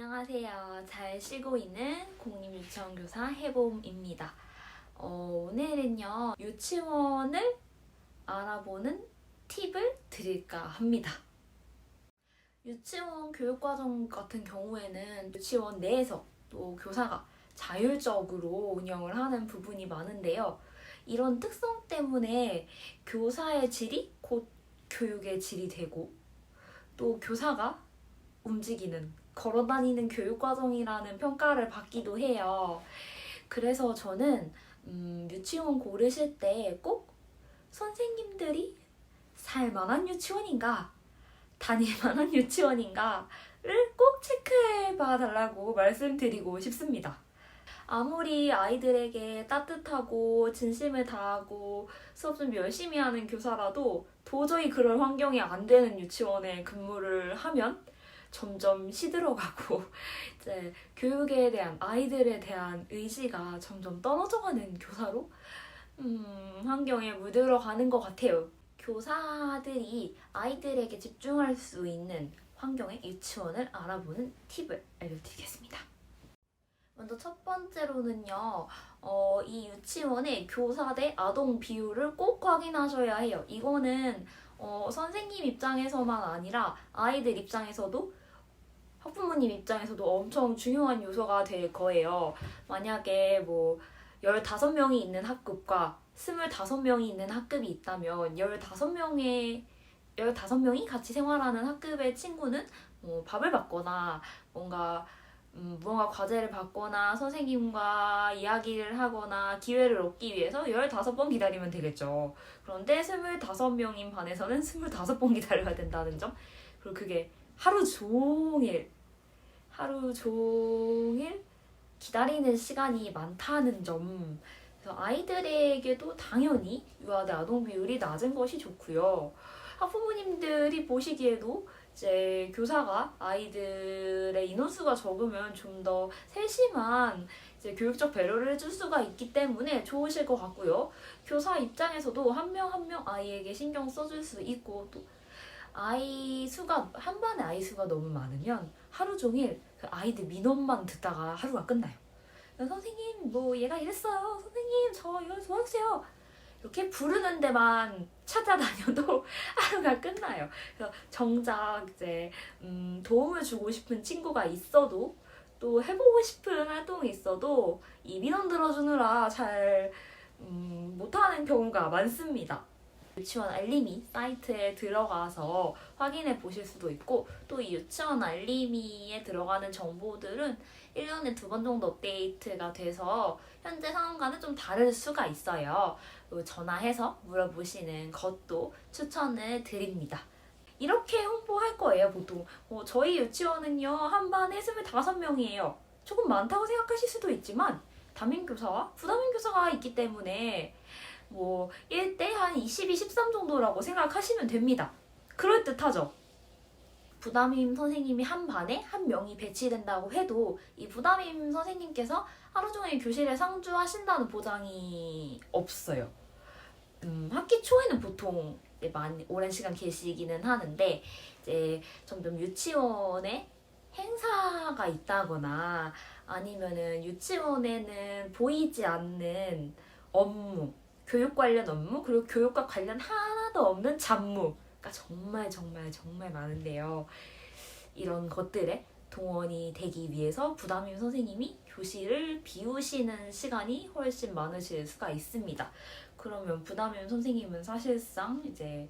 안녕하세요. 잘 쉬고 있는 공립유치원 교사 해봄입니다. 어, 오늘은요, 유치원을 알아보는 팁을 드릴까 합니다. 유치원 교육과정 같은 경우에는 유치원 내에서 또 교사가 자율적으로 운영을 하는 부분이 많은데요. 이런 특성 때문에 교사의 질이 곧 교육의 질이 되고 또 교사가 움직이는 걸어다니는 교육과정이라는 평가를 받기도 해요. 그래서 저는 음, 유치원 고르실 때 꼭 선생님들이 살만한 유치원인가, 다닐만한 유치원인가를 꼭 체크해 봐 달라고 말씀드리고 싶습니다. 아무리 아이들에게 따뜻하고 진심을 다하고 수업 좀 열심히 하는 교사라도 도저히 그럴 환경이 안 되는 유치원에 근무를 하면 점점 시들어가고 이제 교육에 대한 아이들에 대한 의지가 점점 떨어져가는 교사로 음, 환경에 물들어가는 것 같아요. 교사들이 아이들에게 집중할 수 있는 환경의 유치원을 알아보는 팁을 알려드리겠습니다. 먼저 첫 번째로는요, 어, 이 유치원의 교사 대 아동 비율을 꼭 확인하셔야 해요. 이거는 어, 선생님 입장에서만 아니라 아이들 입장에서도 학부모님 입장에서도 엄청 중요한 요소가 될 거예요. 만약에 뭐 15명이 있는 학급과 25명이 있는 학급이 있다면 15명의 15명이 같이 생활하는 학급의 친구는 뭐 밥을 받거나 뭔가 음, 무언가 과제를 받거나 선생님과 이야기를 하거나 기회를 얻기 위해서 15번 기다리면 되겠죠. 그런데 25명인 반에서는 25번 기다려야 된다는 점. 그리고 그게 하루 종일, 하루 종일 기다리는 시간이 많다는 점. 그래서 아이들에게도 당연히 유아대 아동 비율이 낮은 것이 좋고요. 학부모님들이 보시기에도 이제 교사가 아이들의 인원수가 적으면 좀 더 세심한 이제 교육적 배려를 해줄 수가 있기 때문에 좋으실 것 같고요. 교사 입장에서도 한 명 한 명 아이에게 신경 써줄 수 있고 또 아이 수가 한 반에 아이 수가 너무 많으면 하루 종일 그 아이들 민원만 듣다가 하루가 끝나요. 선생님 뭐 얘가 이랬어요. 선생님 저 이거 도와주세요. 이렇게 부르는 데만 찾아다녀도 하루가 끝나요. 그래서 정작 이제 음, 도움을 주고 싶은 친구가 있어도 또 해보고 싶은 활동이 있어도 이 민원 들어주느라 잘 음, 못하는 경우가 많습니다. 유치원 알림이 사이트에 들어가서 확인해 보실 수도 있고 또 이 유치원 알림이에 들어가는 정보들은 1년에 두 번 정도 업데이트가 돼서 현재 상황과는 좀 다를 수가 있어요. 그 전화해서 물어보시는 것도 추천을 드립니다. 이렇게 홍보할 거예요, 보통. 어, 저희 유치원은요, 한 반에 25명이에요. 조금 많다고 생각하실 수도 있지만, 담임교사와 부담임교사가 있기 때문에, 뭐, 1대 한 22, 13 정도라고 생각하시면 됩니다. 그럴듯하죠? 부담임 선생님이 한 반에 한 명이 배치된다고 해도, 이 부담임 선생님께서 하루 종일 교실에 상주하신다는 보장이 없어요. 음, 학기 초에는 보통 많이 오랜 시간 계시기는 하는데 이제 점점 유치원에 행사가 있다거나 아니면은 유치원에는 보이지 않는 업무, 교육 관련 업무 그리고 교육과 관련 하나도 없는 잡무가 정말 정말 정말 많은데요. 이런 것들에 동원이 되기 위해서 부담임 선생님이 교실을 비우시는 시간이 훨씬 많으실 수가 있습니다. 그러면 부담임 선생님은 사실상 이제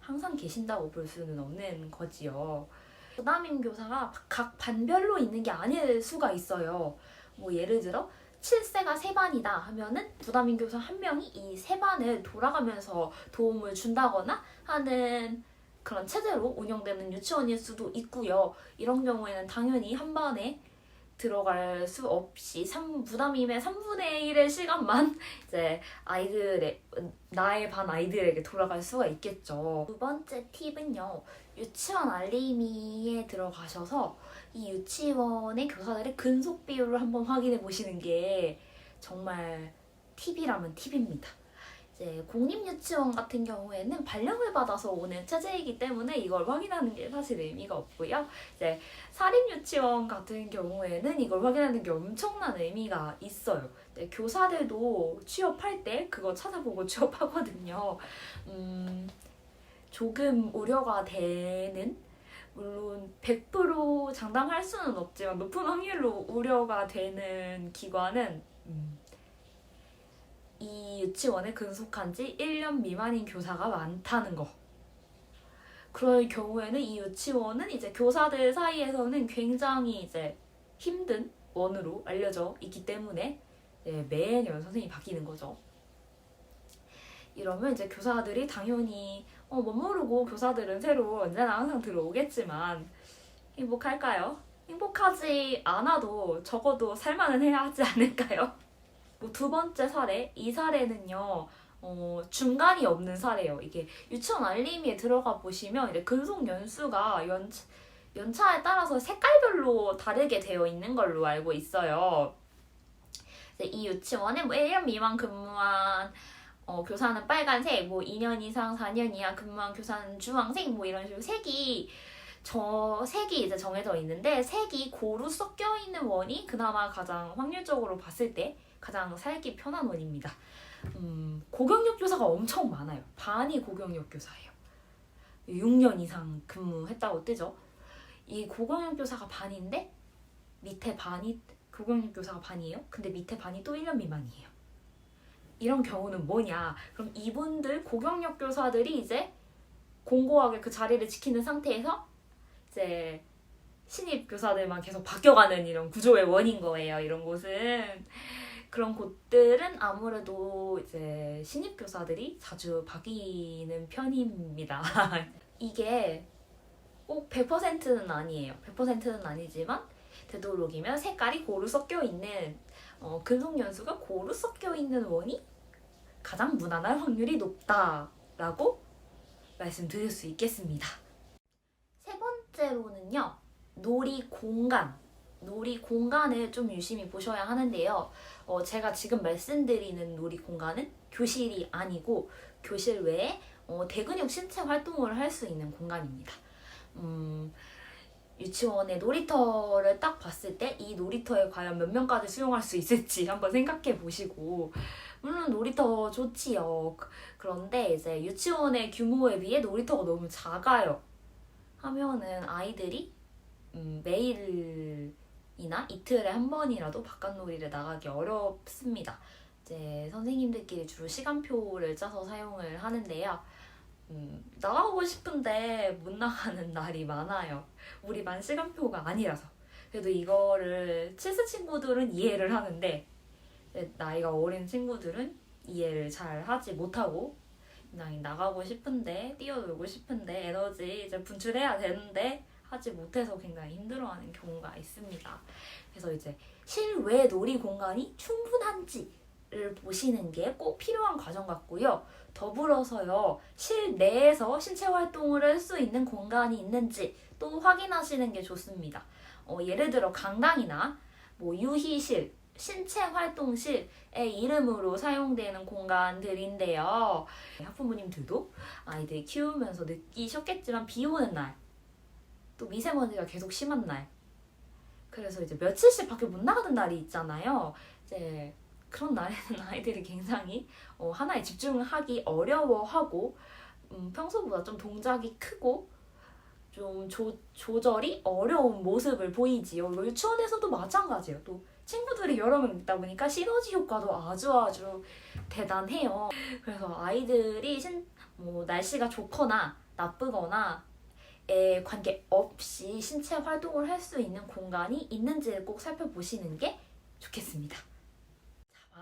항상 계신다고 볼 수는 없는 거지요. 부담임 교사가 각 반별로 있는 게 아닐 수가 있어요. 뭐 예를 들어 7세가 세 반이다 하면은 부담임 교사 한 명이 이 세 반을 돌아가면서 도움을 준다거나 하는 그런 체제로 운영되는 유치원일 수도 있고요. 이런 경우에는 당연히 한 반에 들어갈 수 없이 3, 부담임의 3분의 1의 시간만 이제 아이들의 나의 반 아이들에게 돌아갈 수가 있겠죠. 두 번째 팁은요. 유치원 알림이에 들어가셔서 이 유치원의 교사들의 근속 비율을 한번 확인해 보시는 게 정말 팁이라면 팁입니다. 이제 공립유치원 같은 경우에는 발령을 받아서 오는 체제이기 때문에 이걸 확인하는 게 사실 의미가 없고요. 이제 사립유치원 같은 경우에는 이걸 확인하는 게 엄청난 의미가 있어요. 네, 교사들도 취업할 때 그거 찾아보고 취업하거든요. 음, 조금 우려가 되는 물론 100% 장담할 수는 없지만 높은 확률로 우려가 되는 기관은 음, 이 유치원에 근속한 지 1년 미만인 교사가 많다는 거. 그럴 경우에는 이 유치원은 이제 교사들 사이에서는 굉장히 이제 힘든 원으로 알려져 있기 때문에 예, 매년 선생님이 바뀌는 거죠. 이러면 이제 교사들이 당연히 어, 못 모르고 교사들은 새로 언제나 항상 들어오겠지만 행복할까요? 행복하지 않아도 적어도 살만은 해야 하지 않을까요? 뭐 두 번째 사례, 이 사례는요, 어, 중간이 없는 사례예요. 이게 유치원 알림이에 들어가 보시면 이제 근속 연수가 연, 연차에 따라서 색깔별로 다르게 되어 있는 걸로 알고 있어요. 이 유치원에 뭐 1년 미만 근무한 어, 교사는 빨간색, 뭐 2년 이상 4년 이하 근무한 교사는 주황색, 뭐 이런 식으로 색이 저 색이 이제 정해져 있는데 색이 고루 섞여 있는 원이 그나마 가장 확률적으로 봤을 때 가장 살기 편한 원입니다. 음, 고경력 교사가 엄청 많아요. 반이 고경력 교사예요. 6년 이상 근무했다고 뜨죠. 이 고경력 교사가 반인데 밑에 반이 고경력 교사가 반이에요. 근데 밑에 반이 또 1년 미만이에요. 이런 경우는 뭐냐? 그럼 이분들 고경력 교사들이 이제 공고하게 그 자리를 지키는 상태에서 이제 신입 교사들만 계속 바뀌어가는 이런 구조의 원인 거예요. 이런 곳은 그런 곳들은 아무래도 이제 신입 교사들이 자주 바뀌는 편입니다. 이게 꼭 100%는 아니에요. 100%는 아니지만 되도록이면 색깔이 고루 섞여 있는 어, 근속 연수가 고루 섞여 있는 원이 가장 무난할 확률이 높다라고 말씀드릴 수 있겠습니다. 세 번째로는요, 놀이 공간. 놀이 공간을 좀 유심히 보셔야 하는데요. 어, 제가 지금 말씀드리는 놀이 공간은 교실이 아니고 교실 외에 어, 대근육 신체 활동을 할 수 있는 공간입니다. 음, 유치원의 놀이터를 딱 봤을 때 이 놀이터에 과연 몇 명까지 수용할 수 있을지 한번 생각해 보시고 물론 놀이터 좋지요. 그- 그런데 이제 유치원의 규모에 비해 놀이터가 너무 작아요. 하면은 아이들이 음, 매일이나 이틀에 한 번이라도 바깥놀이를 나가기 어렵습니다. 이제 선생님들끼리 주로 시간표를 짜서 사용을 하는데요. 음, 나가고 싶은데 못 나가는 날이 많아요. 우리 만 시간표가 아니라서. 그래도 이거를 칠스 친구들은 이해를 하는데 나이가 어린 친구들은 이해를 잘 하지 못하고 그냥 나가고 싶은데 뛰어놀고 싶은데 에너지 이제 분출해야 되는데 하지 못해서 굉장히 힘들어하는 경우가 있습니다. 그래서 이제 실외 놀이 공간이 충분한지를 보시는 게 꼭 필요한 과정 같고요. 더불어서요 실내에서 신체 활동을 할 수 있는 공간이 있는지 또 확인하시는 게 좋습니다. 어, 예를 들어 강당이나 뭐 유희실, 신체 활동실의 이름으로 사용되는 공간들인데요. 학부모님들도 아이들 키우면서 느끼셨겠지만 비 오는 날, 또 미세먼지가 계속 심한 날, 그래서 이제 며칠씩 밖에 못 나가는 날이 있잖아요. 이제 그런 날에는 아이들이 굉장히 어, 하나에 집중하기 어려워하고 음, 평소보다 좀 동작이 크고 좀 조, 조절이 어려운 모습을 보이지요. 유치원에서도 마찬가지예요. 또 친구들이 여러 명 있다 보니까 시너지 효과도 아주 아주 대단해요. 그래서 아이들이 신, 뭐 날씨가 좋거나 나쁘거나 에 관계 없이 신체 활동을 할 수 있는 공간이 있는지를 꼭 살펴보시는 게 좋겠습니다.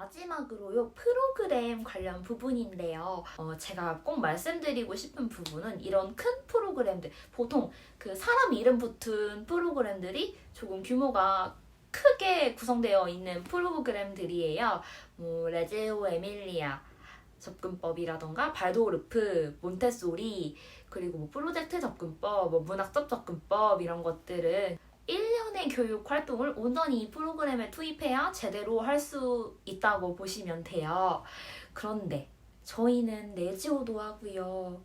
자, 마지막으로요 프로그램 관련 부분인데요. 어, 제가 꼭 말씀드리고 싶은 부분은 이런 큰 프로그램들 보통 그 사람 이름 붙은 프로그램들이 조금 규모가 크게 구성되어 있는 프로그램들이에요. 뭐 레제오 에밀리아 접근법이라던가 발도르프, 몬테소리 그리고 뭐 프로젝트 접근법, 뭐 문학적 접근법 이런 것들은 1년의 교육 활동을 온전히 이 프로그램에 투입해야 제대로 할 수 있다고 보시면 돼요. 그런데 저희는 내지오도 하고요.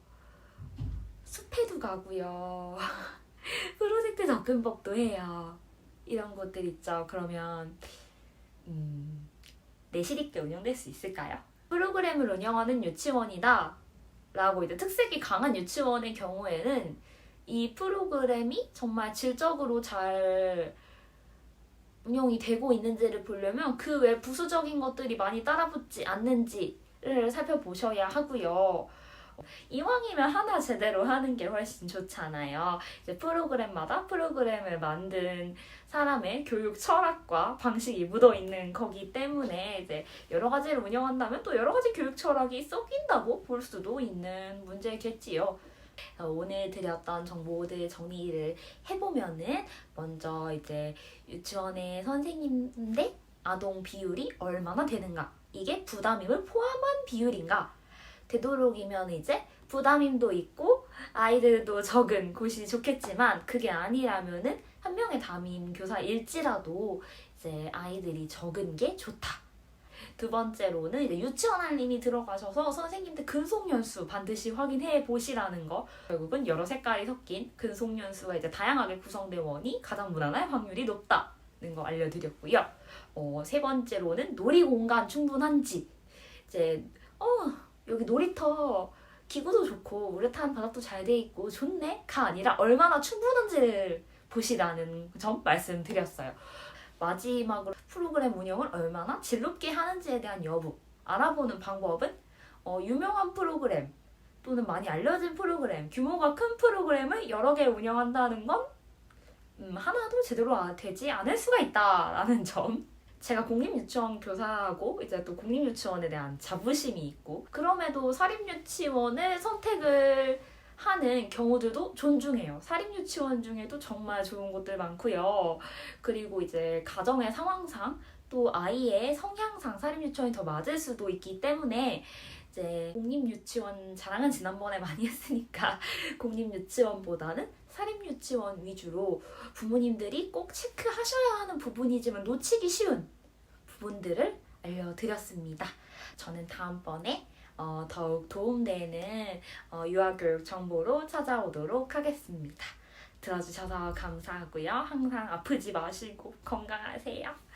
숲에도 가고요. 프로젝트 접근법도 해요. 이런 것들 있죠. 그러면 음, 내실 있게 운영될 수 있을까요? 프로그램을 운영하는 유치원이다. 라고 이제 특색이 강한 유치원의 경우에는 이 프로그램이 정말 질적으로 잘 운영이 되고 있는지를 보려면 그 외 부수적인 것들이 많이 따라붙지 않는지를 살펴보셔야 하고요. 이왕이면 하나 제대로 하는 게 훨씬 좋잖아요. 이제 프로그램마다 프로그램을 만든 사람의 교육 철학과 방식이 묻어 있는 거기 때문에 이제 여러 가지를 운영한다면 또 여러 가지 교육 철학이 섞인다고 볼 수도 있는 문제겠지요. 어, 오늘 드렸던 정보들 정리를 해보면은 먼저 이제 유치원의 선생님 대 아동 비율이 얼마나 되는가 이게 부담임을 포함한 비율인가 되도록이면 이제 부담임도 있고 아이들도 적은 곳이 좋겠지만 그게 아니라면은 한 명의 담임 교사일지라도 이제 아이들이 적은 게 좋다. 두 번째로는 이제 유치원 알림이 들어가셔서 선생님들 근속 연수 반드시 확인해 보시라는 거. 결국은 여러 색깔이 섞인 근속 연수가 이제 다양하게 구성된 원이 가장 무난할 확률이 높다는 거 알려드렸고요. 어, 세 번째로는 놀이 공간 충분한지. 이제 어 여기 놀이터 기구도 좋고 우레탄 바닥도 잘 돼 있고 좋네?가 아니라 얼마나 충분한지를 보시라는 점 말씀드렸어요. 마지막으로 프로그램 운영을 얼마나 질롭게 하는지에 대한 여부 알아보는 방법은 어, 유명한 프로그램 또는 많이 알려진 프로그램 규모가 큰 프로그램을 여러 개 운영한다는 건 음, 하나도 제대로 아- 되지 않을 수가 있다라는 점. 제가 공립유치원 교사하고 이제 또 공립유치원에 대한 자부심이 있고 그럼에도 사립유치원을 선택을 하는 경우들도 존중해요. 사립유치원 중에도 정말 좋은 곳들 많고요. 그리고 이제 가정의 상황상 또 아이의 성향상 사립유치원이 더 맞을 수도 있기 때문에 이제 공립유치원 자랑은 지난번에 많이 했으니까 공립유치원보다는 사립유치원 위주로 부모님들이 꼭 체크하셔야 하는 부분이지만 놓치기 쉬운 부분들을 알려드렸습니다. 저는 다음번에 어, 더욱 도움되는 어, 유아교육 정보로 찾아오도록 하겠습니다. 들어주셔서 감사하고요. 항상 아프지 마시고 건강하세요.